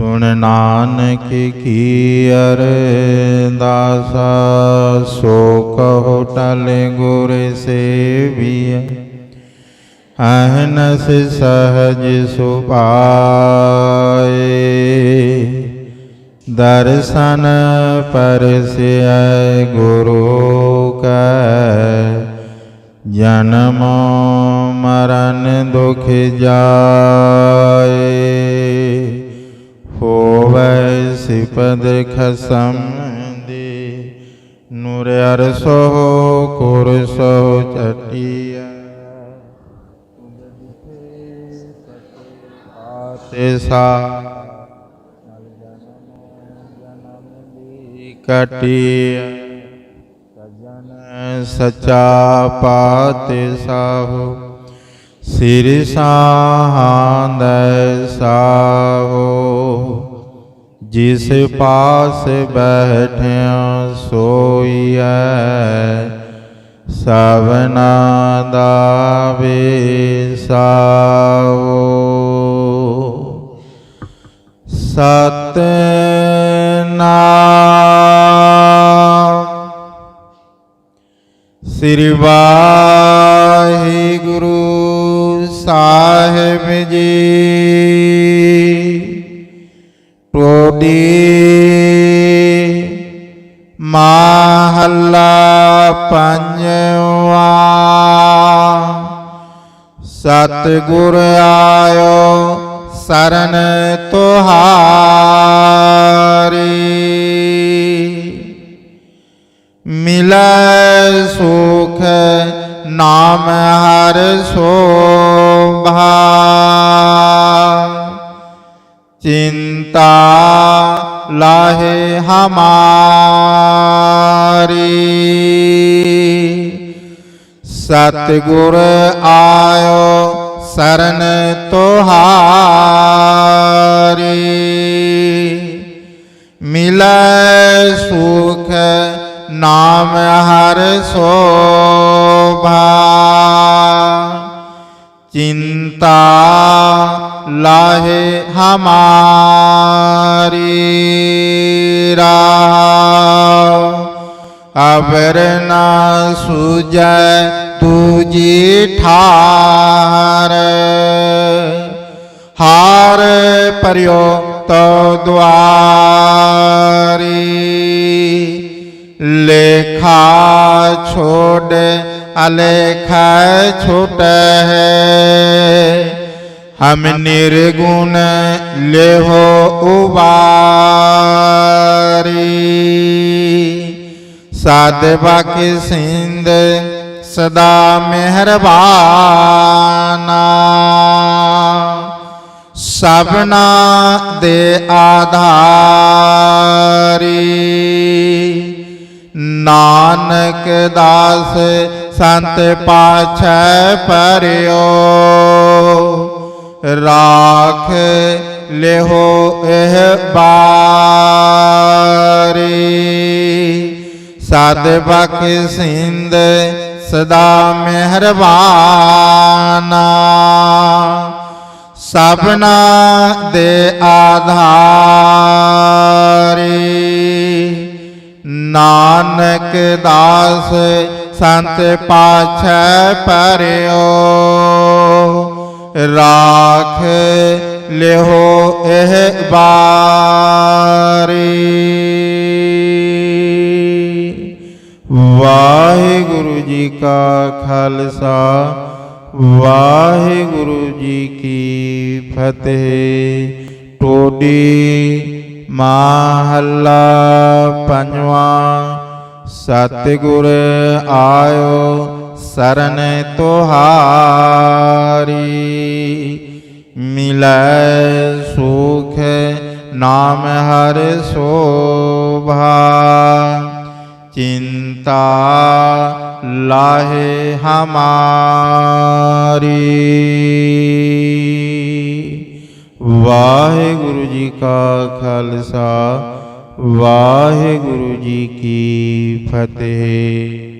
सुन नानक की अर दासा सो कहो टल गुर सेविय अहनस सहज सुपाए दर्शन परस्य गुरु का जन्म मरण दुख जा ਖਸਮ ਦੇ ਨੂਰ ਅਰਸੋ ਕੁਰਸੋ ਚਟਿਆ। ਤੇ ਸਾ ਕਟਿਆ। ਸਜਨ ਸਚਾ ਪਾਤੇ ਸਾਹੋ। ਸਿਰ ਸਾਹਾਂਦ ਸਾਹੋ। जिस पास बैठे सोइए सवना दावे साओ सत श्री वाहे गुरु साहेब जी। ਮਹੱਲਾ ਪੰਜਵਾ। ਸਤਿਗੁਰ ਆਇਓ ਸਰਨ ਤੁਹਾਰੀ। ਮਿਲੈ ਸੁਖ ਨਾਮ ਹਰ ਸੋਭਾ। ਚਿੰਤਾ लाहे हमारी। सतगुर आयो शरण तोहारी। मिल सुख नाम हर शोभा। चिंता लाहे हमारी अबर न सुजय तुझी ठार। हार पर्यो तो द्वारी। लेखा छोड़ अलेखा छोट है। हम निर्गुण ले हो उबारी। साधवा के सिंध सदा मेहरबाना। सबना दे आधारी। नानक दास संत पाछ पर राख लेहो एह बारी। सद बखसिंद सदा मेहरबाना। सपना दे आधारी। नानक दास संत पाछ पर राख लेहो एह बारी। वाहेगुरु जी का खालसा, वाहेगुरु जी की फतेह। टोडी महल्ला पंजवा सतगुर आयो, शरण तोहारी। मिल सुख, नाम हर शोभा। चिंता लाहे हमारी। वाहे गुरु जी का खालसा। ਵਾਹਿਗੁਰੂ ਜੀ ਕੀ ਫਤਿਹ।